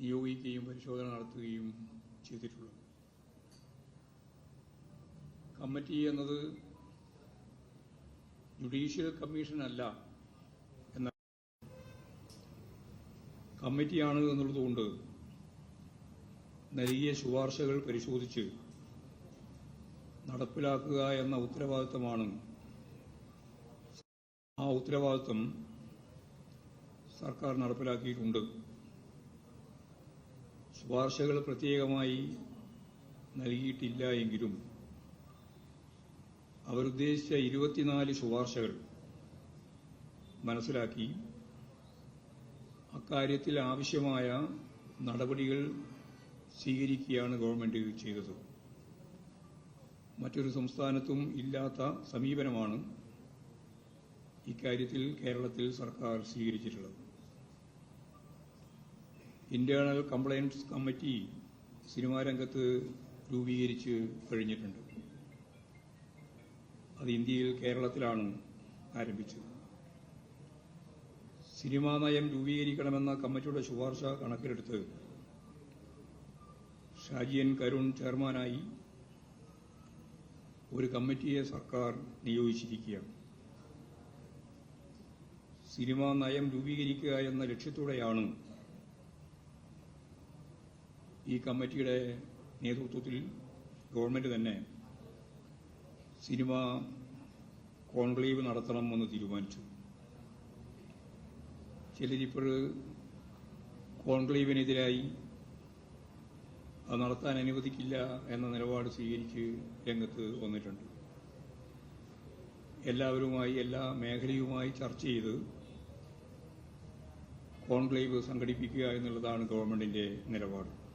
നിയോഗിക്കുകയും പരിശോധന നടത്തുകയും ചെയ്തിട്ടുള്ളത് കമ്മിറ്റി എന്നത് ജുഡീഷ്യൽ കമ്മീഷൻ അല്ല എന്ന കമ്മിറ്റിയാണ് എന്നുള്ളതുകൊണ്ട് നൽകിയ ശുപാർശകൾ പരിശോധിച്ച് നടപ്പിലാക്കുക എന്ന ഉത്തരവാദിത്തമാണ്. ആ ഉത്തരവാദിത്തം സർക്കാർ നടപ്പിലാക്കിയിട്ടുണ്ട്. ശുപാർശകൾ പ്രത്യേകമായി നൽകിയിട്ടില്ല എങ്കിലും അവരുദ്ദേശിച്ച ഇരുപത്തിനാല് ശുപാർശകൾ മനസ്സിലാക്കി അക്കാര്യത്തിൽ ആവശ്യമായ നടപടികൾ സ്വീകരിക്കുകയാണ് ഗവൺമെന്റ് ചെയ്തത്. മറ്റൊരു സംസ്ഥാനത്തും ഇല്ലാത്ത സമീപനമാണ് ഇക്കാര്യത്തിൽ കേരളത്തിൽ സർക്കാർ സ്വീകരിച്ചിട്ടുള്ളത്. ഇന്റേണൽ കംപ്ലയൻസ് കമ്മിറ്റി സിനിമാ രംഗത്ത് രൂപീകരിച്ച് കഴിഞ്ഞിട്ടുണ്ട്. അത് ഇന്ത്യയിൽ കേരളത്തിലാണ് ആരംഭിച്ചത്. സിനിമാ നയം രൂപീകരിക്കണമെന്ന കമ്മിറ്റിയുടെ ശുപാർശ കണക്കിലെടുത്ത് ഷാജിയൻ കരുൺ ചെയർമാനായി ഒരു കമ്മിറ്റിയെ സർക്കാർ നിയോഗിച്ചിരിക്കുകയാണ്. സിനിമാ നയം രൂപീകരിക്കുക എന്ന ലക്ഷ്യത്തോടെയാണ് ഈ കമ്മിറ്റിയുടെ നേതൃത്വത്തിൽ ഗവൺമെന്റ് തന്നെ സിനിമ കോൺക്ലേവ് നടത്തണമെന്ന് തീരുമാനിച്ചു. ചിലരിപ്പോൾ കോൺക്ലേവിനെതിരായി അത് നടത്താൻ അനുവദിക്കില്ല എന്ന നിലപാട് സ്വീകരിച്ച് രംഗത്ത് വന്നിട്ടുണ്ട്. എല്ലാവരുമായി എല്ലാ മേഖലയുമായി ചർച്ച ചെയ്ത് കോൺക്ലേവ് സംഘടിപ്പിക്കുക എന്നുള്ളതാണ് ഗവൺമെന്റിന്റെ നിലപാട്.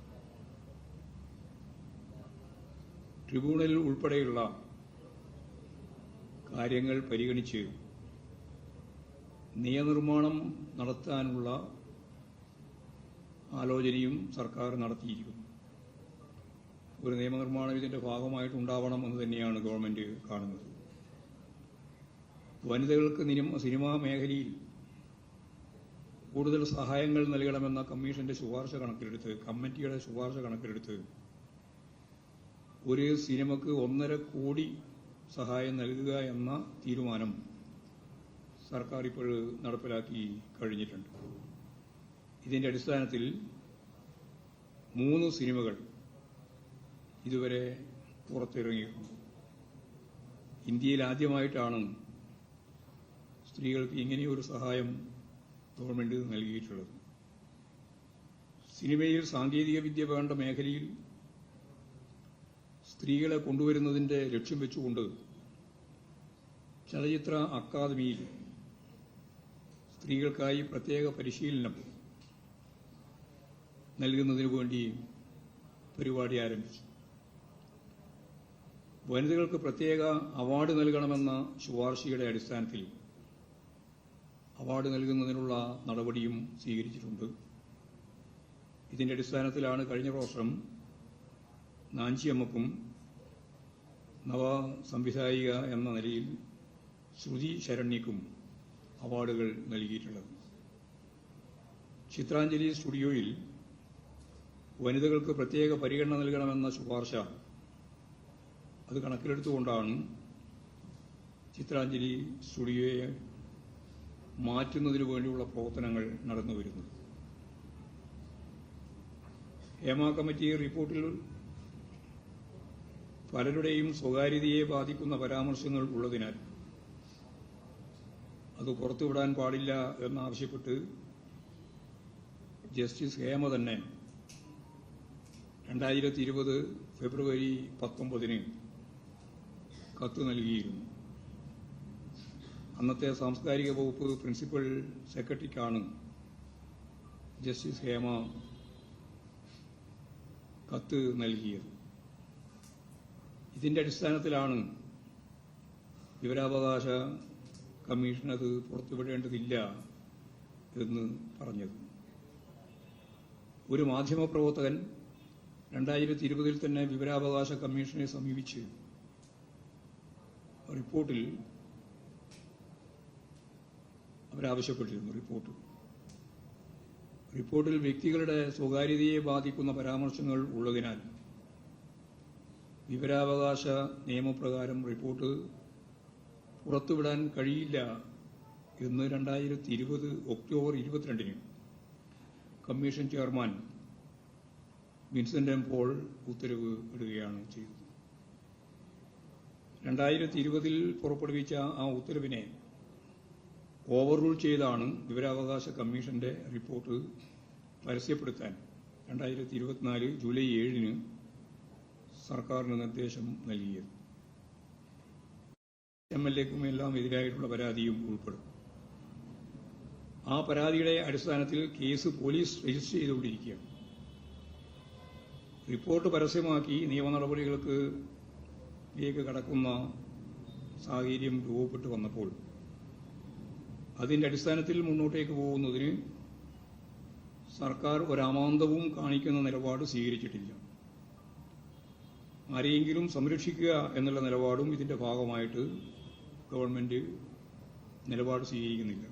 ട്രിബ്യൂണൽ ഉൾപ്പെടെയുള്ള കാര്യങ്ങൾ പരിഗണിച്ച് നിയമനിർമ്മാണം നടത്താനുള്ള ആലോചനയും സർക്കാർ നടത്തിയിരിക്കുന്നു. ഒരു നിയമനിർമ്മാണം ഇതിന്റെ ഭാഗമായിട്ടുണ്ടാവണം എന്ന് തന്നെയാണ് ഗവൺമെന്റ് കാണുന്നത്. വനിതകൾക്ക് സിനിമാ മേഖലയിൽ കൂടുതൽ സഹായങ്ങൾ നൽകണമെന്ന കമ്മീഷന്റെ ശുപാർശ കണക്കിലെടുത്ത് കമ്മിറ്റിയുടെ ശുപാർശ കണക്കിലെടുത്ത് ഒരു സിനിമക്ക് ഒന്നര കോടി സഹായം നൽകുക എന്ന തീരുമാനം സർക്കാർ ഇപ്പോൾ നടപ്പിലാക്കി കഴിഞ്ഞിട്ടുണ്ട്. ഇതിന്റെ അടിസ്ഥാനത്തിൽ മൂന്ന് സിനിമകൾ ഇതുവരെ പുറത്തിറങ്ങിയിട്ടുണ്ട്. ഇന്ത്യയിൽ ആദ്യമായിട്ടാണ് സ്ത്രീകൾക്ക് ഇങ്ങനെയൊരു സഹായം ഗവൺമെന്റ് നൽകിയിട്ടുള്ളത്. സിനിമയിൽ സാങ്കേതിക വിദ്യ വേണ്ട മേഖലയിൽ സ്ത്രീകളെ കൊണ്ടുവരുന്നതിന്റെ ലക്ഷ്യം വെച്ചുകൊണ്ട് ചലച്ചിത്ര അക്കാദമിയിൽ സ്ത്രീകൾക്കായി പ്രത്യേക പരിശീലനം നൽകുന്നതിനു വേണ്ടി പരിപാടി ആരംഭിച്ചു. വനിതകൾക്ക് പ്രത്യേക അവാർഡ് നൽകണമെന്ന ശുപാർശയുടെ അടിസ്ഥാനത്തിൽ അവാർഡ് നൽകുന്നതിനുള്ള നടപടിയും സ്വീകരിച്ചിട്ടുണ്ട്. ഇതിന്റെ അടിസ്ഥാനത്തിലാണ് കഴിഞ്ഞ പ്രാവശ്യം നാഞ്ചിയമ്മക്കും നവ സംവിധായിക എന്ന നിലയിൽ ശ്രുതി ശരണ്യക്കും അവാർഡുകൾ നൽകിയിട്ടുള്ളത്. ചിത്രാഞ്ജലി സ്റ്റുഡിയോയിൽ വനിതകൾക്ക് പ്രത്യേക പരിഗണന നൽകണമെന്ന ശുപാർശ അത് കണക്കിലെടുത്തുകൊണ്ടാണ് ചിത്രാഞ്ജലി സ്റ്റുഡിയോയെ മാറ്റുന്നതിനു വേണ്ടിയുള്ള പ്രവർത്തനങ്ങൾ നടന്നുവരുന്നത്. ഹേമ കമ്മിറ്റി റിപ്പോർട്ടിൽ പലരുടെയും സ്വകാര്യതയെ ബാധിക്കുന്ന പരാമർശങ്ങൾ ഉള്ളതിനാൽ അത് പുറത്തുവിടാൻ പാടില്ല എന്നാവശ്യപ്പെട്ട് ജസ്റ്റിസ് ഹേമ തന്നെ രണ്ടായിരത്തി ഇരുപത് ഫെബ്രുവരി പത്തൊമ്പതിന് കത്ത് നൽകിയിരുന്നു. അന്നത്തെ സാംസ്കാരിക വകുപ്പ് പ്രിൻസിപ്പൽ സെക്രട്ടറിക്കാണ് ജസ്റ്റിസ് ഹേമ കത്ത് നൽകിയത്. ഇതിന്റെ അടിസ്ഥാനത്തിലാണ് വിവരാവകാശ കമ്മീഷൻ അത് പുറത്തുവിടേണ്ടതില്ല എന്ന് പറഞ്ഞത്. ഒരു മാധ്യമപ്രവർത്തകൻ രണ്ടായിരത്തി ഇരുപതിൽ തന്നെ വിവരാവകാശ കമ്മീഷനെ സമീപിച്ച് റിപ്പോർട്ടിൽ അവരാവശ്യപ്പെട്ടിരുന്നു റിപ്പോർട്ട്. റിപ്പോർട്ടിൽ വ്യക്തികളുടെ സ്വകാര്യതയെ ബാധിക്കുന്ന പരാമർശങ്ങൾ ഉള്ളതിനാൽ വിവരാവകാശ നിയമപ്രകാരം റിപ്പോർട്ട് പുറത്തുവിടാൻ കഴിയില്ല എന്ന് രണ്ടായിരത്തി ഇരുപത് ഒക്ടോബർ ഇരുപത്തിരണ്ടിന് commission chairman Vincent M Paul ഉത്തരവ് ഇടുകയാണ് ചെയ്തത്. രണ്ടായിരത്തി ഇരുപതിൽ പുറപ്പെടുവിച്ച ആ ഉത്തരവിനെ ഓവർറൂൾ ചെയ്താണ് വിവരാവകാശ കമ്മീഷന്റെ റിപ്പോർട്ട് പരസ്യപ്പെടുത്താൻ. രണ്ടായിരത്തി ഇരുപത്തിനാല് ജൂലൈ ഏഴിന് സർക്കാരിന് നിർദ്ദേശം നൽകിയത്. എം എൽ എക്കും എല്ലാം എതിരായിട്ടുള്ള പരാതിയും ഉൾപ്പെടും. ആ പരാതിയുടെ അടിസ്ഥാനത്തിൽ കേസ് പോലീസ് രജിസ്റ്റർ ചെയ്തുകൊണ്ടിരിക്കുകയാണ്. റിപ്പോർട്ട് പരസ്യമാക്കി നിയമ നടപടികൾക്ക് കടക്കുന്ന സാഹചര്യം രൂപപ്പെട്ടു വന്നപ്പോൾ അതിന്റെ അടിസ്ഥാനത്തിൽ മുന്നോട്ടേക്ക് പോകുന്നതിന് സർക്കാർ ഒരാമാന്തവും കാണിക്കുന്ന നിലപാട് സ്വീകരിച്ചിട്ടില്ല. ആരെയെങ്കിലും സംരക്ഷിക്കുക എന്നുള്ള നിലപാടും ഇതിന്റെ ഭാഗമായിട്ട് ഗവൺമെന്റ് നിലപാട് സ്വീകരിക്കുന്നില്ല.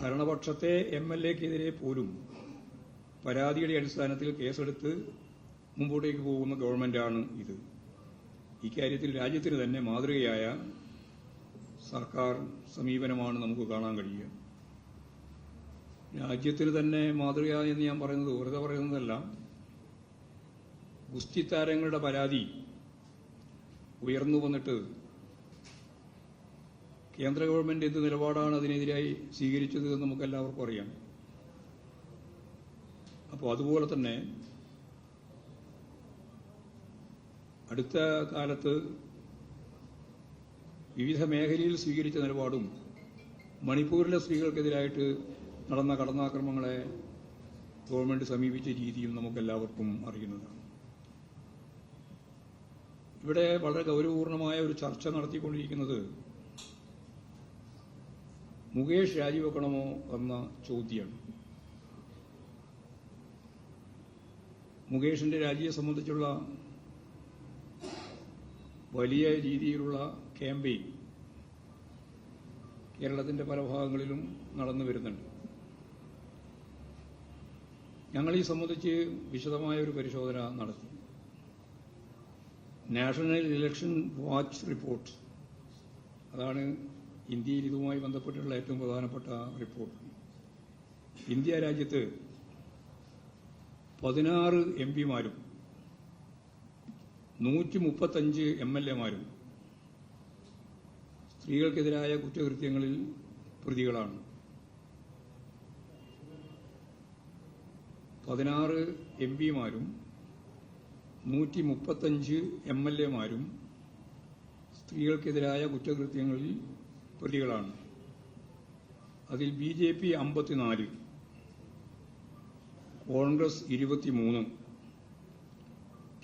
ഭരണപക്ഷത്തെ എം എൽ എക്കെതിരെ പോലും പരാതിയുടെ അടിസ്ഥാനത്തിൽ കേസെടുത്ത് മുമ്പോട്ടേക്ക് പോകുന്ന ഗവൺമെന്റാണ് ഇത്. ഇക്കാര്യത്തിൽ രാജ്യത്തിന് തന്നെ മാതൃകയായ സർക്കാർ സമീപനമാണ് നമുക്ക് കാണാൻ കഴിയുക. രാജ്യത്തിന് തന്നെ മാതൃക എന്ന് ഞാൻ പറയുന്നത് വെറുതെ പറയുന്നതല്ല. ഗുസ്തി താരങ്ങളുടെ പരാതി ഉയർന്നു വന്നിട്ട് കേന്ദ്ര ഗവൺമെന്റ് എന്ത് നിലപാടാണ് അതിനെതിരായി സ്വീകരിച്ചത് എന്ന് നമുക്ക് എല്ലാവർക്കും അറിയാം. അപ്പോൾ അതുപോലെ തന്നെ അടുത്ത കാലത്ത് വിവിധ മേഖലയിൽ സ്വീകരിച്ച നിലപാടും മണിപ്പൂരിലെ സ്ത്രീകൾക്കെതിരായിട്ട് നടന്ന കടന്നാക്രമങ്ങളെ ഗവൺമെന്റ് സമീപിച്ച രീതിയും നമുക്കെല്ലാവർക്കും അറിയുന്നതാണ്. ഇവിടെ വളരെ ഗൗരവപൂർണമായ ഒരു ചർച്ച നടത്തിക്കൊണ്ടിരിക്കുന്നത് മുകേഷ് രാജിവെക്കണമോ എന്ന ചോദ്യമാണ്. മുകേഷിന്റെ രാജിയെ സംബന്ധിച്ചുള്ള വലിയ രീതിയിലുള്ള ക്യാമ്പയിൻ കേരളത്തിന്റെ പല ഭാഗങ്ങളിലും നടന്നു വരുന്നുണ്ട്. ഞങ്ങൾ ഈ സംബന്ധിച്ച് വിശദമായ ഒരു പരിശോധന നടത്തി. National election watch report. അതാണ് ഇന്ത്യയിൽ ഇതുമായി ബന്ധപ്പെട്ടുള്ള ഏറ്റവും പ്രധാനപ്പെട്ട റിപ്പോർട്ട്. ഇന്ത്യ രാജ്യത്ത് പതിനാറ് എം പിമാരും നൂറ്റി മുപ്പത്തഞ്ച് എം എൽ എമാരും സ്ത്രീകൾക്കെതിരായ കുറ്റകൃത്യങ്ങളിൽ പ്രതികളാണ്. പതിനാറ് എം പിമാരും നൂറ്റി മുപ്പത്തഞ്ച് എം എൽ എമാരും സ്ത്രീകൾക്കെതിരായ കുറ്റകൃത്യങ്ങളിൽ പ്രതികളാണ്. അതിൽ ബി ജെ പി അമ്പത്തിനാല് കോൺഗ്രസ് ഇരുപത്തിമൂന്ന്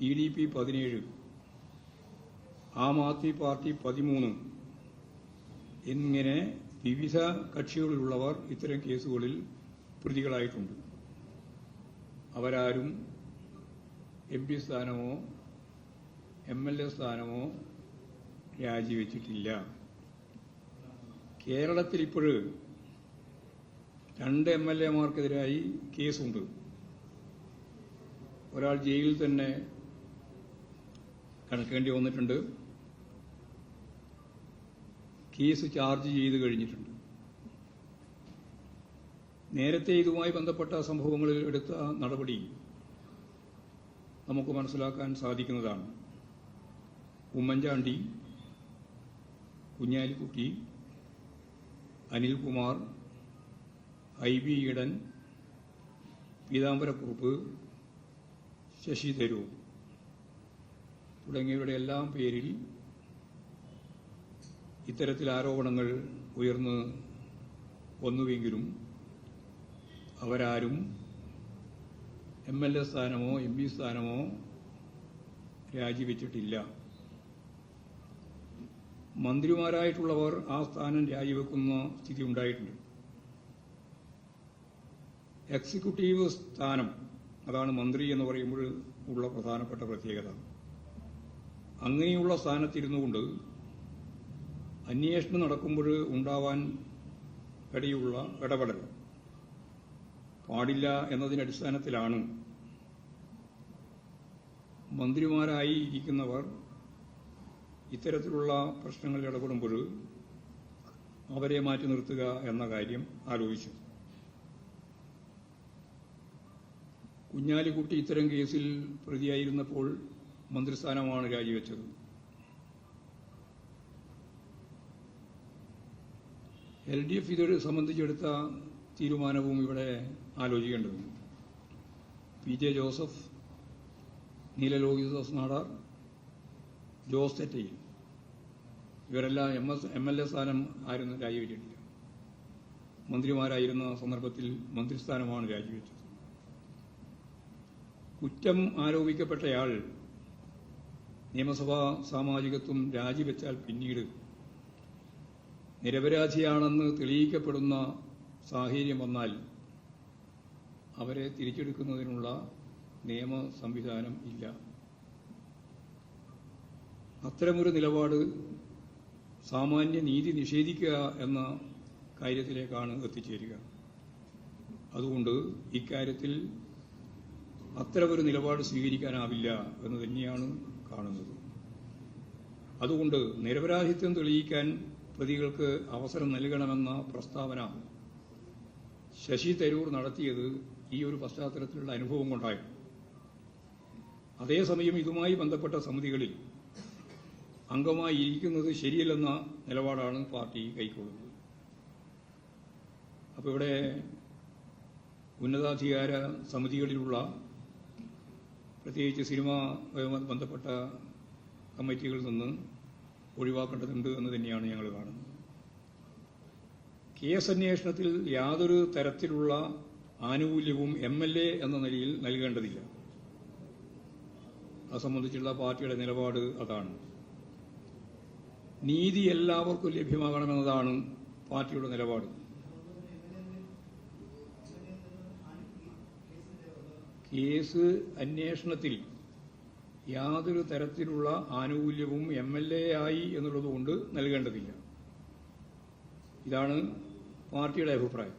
ടി ഡി പി പതിനേഴ് ആം ആദ്മി പാർട്ടി പതിമൂന്ന് എന്നിങ്ങനെ വിവിധ കക്ഷികളിലുള്ളവർ ഇത്തരം കേസുകളിൽ പ്രതികളായിട്ടുണ്ട്. അവരാരും എം പി സ്ഥാനമോ എം എൽ എ സ്ഥാനമോ രാജിവെച്ചിട്ടില്ല. കേരളത്തിൽ ഇപ്പോഴ് രണ്ട് എം എൽ എമാർക്കെതിരായി കേസുണ്ട്. ഒരാൾ ജയിലിൽ തന്നെ കിടക്കേണ്ടി വന്നിട്ടുണ്ട്. കേസ് ചാർജ് ചെയ്ത് കഴിഞ്ഞിട്ടുണ്ട്. നേരത്തെ ഇതുമായി ബന്ധപ്പെട്ട സംഭവങ്ങളിൽ എടുത്ത നടപടി നമുക്ക് മനസ്സിലാക്കാൻ സാധിക്കുന്നതാണ്. ഉമ്മൻചാണ്ടി കുഞ്ഞാലിക്കുട്ടി അനിൽകുമാർ ഐ ബി ഈഡൻ പീതാംബരക്കുറുപ്പ് ശശി തരൂർ തുടങ്ങിയവരുടെ എല്ലാം പേരിൽ ഇത്തരത്തിൽ ആരോപണങ്ങൾ ഉയർന്ന് വന്നുവെങ്കിലും അവരാരും എം എൽ എ സ്ഥാനമോ എം പി സ്ഥാനമോ രാജിവെച്ചിട്ടില്ല. മന്ത്രിമാരായിട്ടുള്ളവർ ആ സ്ഥാനം രാജിവെക്കുന്ന സ്ഥിതി ഉണ്ടായിട്ടുണ്ട് എക്സിക്യൂട്ടീവ് സ്ഥാനം അതാണ് മന്ത്രി എന്ന് പറയുമ്പോൾ ഉള്ള പ്രധാനപ്പെട്ട പ്രത്യേകത. അങ്ങനെയുള്ള സ്ഥാനത്തിരുന്നു കൊണ്ട് അന്വേഷണം നടക്കുമ്പോൾ ഉണ്ടാവാൻ ഇടയുള്ള ഇടപെടൽ പാടില്ല എന്നതിന്റെ അടിസ്ഥാനത്തിലാണ് മന്ത്രിമാരായി ഇരിക്കുന്നവർ ഇത്തരത്തിലുള്ള പ്രശ്നങ്ങളിൽ ഇടപെടുമ്പോൾ അവരെ മാറ്റി നിർത്തുക എന്ന കാര്യം ആലോചിച്ചു. കുഞ്ഞാലിക്കുട്ടി ഇത്തരം കേസിൽ പ്രതിയായിരുന്നപ്പോൾ മന്ത്രിസ്ഥാനമാണ് രാജിവെച്ചത്. എൽ ഡി എഫ് ഇത് സംബന്ധിച്ചെടുത്ത തീരുമാനവും ഇവിടെ ആലോചിക്കേണ്ടതുണ്ട്. പി ജെ ജോസഫ് നീലലോഹിതദാസ് നാടാർ ജോസ് തെറ്റയിൽ ഇവരെല്ലാം M S M L A സ്ഥാനം ആയിരുന്നു രാജിവെച്ചിട്ടില്ല. മന്ത്രിമാരായിരുന്ന സന്ദർഭത്തിൽ മന്ത്രിസ്ഥാനമാണ് രാജിവെച്ചത്. കുറ്റം ആരോപിക്കപ്പെട്ടയാൾ നിയമസഭാ സാമാജികത്വം രാജിവെച്ചാൽ പിന്നീട് നിരപരാധിയാണെന്ന് തെളിയിക്കപ്പെടുന്ന സാഹചര്യം വന്നാൽ അവരെ തിരിച്ചെടുക്കുന്നതിനുള്ള നിയമ സംവിധാനം ഇല്ല. അത്തരമൊരു നിലപാട് സാമാന്യ നീതി നിഷേധിക്കുക എന്ന കാര്യത്തിലേക്കാണ് എത്തിച്ചേരുക. അതുകൊണ്ട് ഇക്കാര്യത്തിൽ അത്തരമൊരു നിലപാട് സ്വീകരിക്കാനാവില്ല എന്ന് തന്നെയാണ് കാണുന്നത്. അതുകൊണ്ട് നിരപരാധിത്വം തെളിയിക്കാൻ പ്രതികൾക്ക് അവസരം നൽകണമെന്ന പ്രസ്താവന ശശി തരൂർ നടത്തിയത് ഈ ഒരു പശ്ചാത്തലത്തിലുള്ള അനുഭവം കൊണ്ടായിരുന്നു. അതേസമയം ഇതുമായി ബന്ധപ്പെട്ട സമിതികളിൽ അംഗമായി ഇരിക്കുന്നത് ശരിയല്ലെന്ന നിലപാടാണ് പാർട്ടി കൈക്കൊള്ളുന്നത്. അപ്പോൾ ഇവിടെ ഉന്നതാധികാര സമിതികളിലുള്ള പ്രത്യേകിച്ച് സിനിമയുമായി ബന്ധപ്പെട്ട കമ്മിറ്റികളിൽ നിന്ന് ഒഴിവാക്കേണ്ടതുണ്ട് എന്ന് തന്നെയാണ് ഞങ്ങൾ കാണുന്നത്. കേസ് അന്വേഷണത്തിൽ യാതൊരു തരത്തിലുള്ള ആനുകൂല്യവും എം എൽ എ എന്ന നിലയിൽ നൽകേണ്ടതില്ല. അത് സംബന്ധിച്ചുള്ള പാർട്ടിയുടെ നിലപാട് അതാണ്. നീതി എല്ലാവർക്കും ലഭ്യമാകണമെന്നതാണ് പാർട്ടിയുടെ നിലപാട്. കേസ് അന്വേഷണത്തിൽ യാതൊരു തരത്തിലുള്ള ആനുകൂല്യവും എം എൽ എ ആയി എന്നുള്ളതുകൊണ്ട് നൽകേണ്ടതില്ല. ഇതാണ് പാർട്ടിയുടെ അഭിപ്രായം.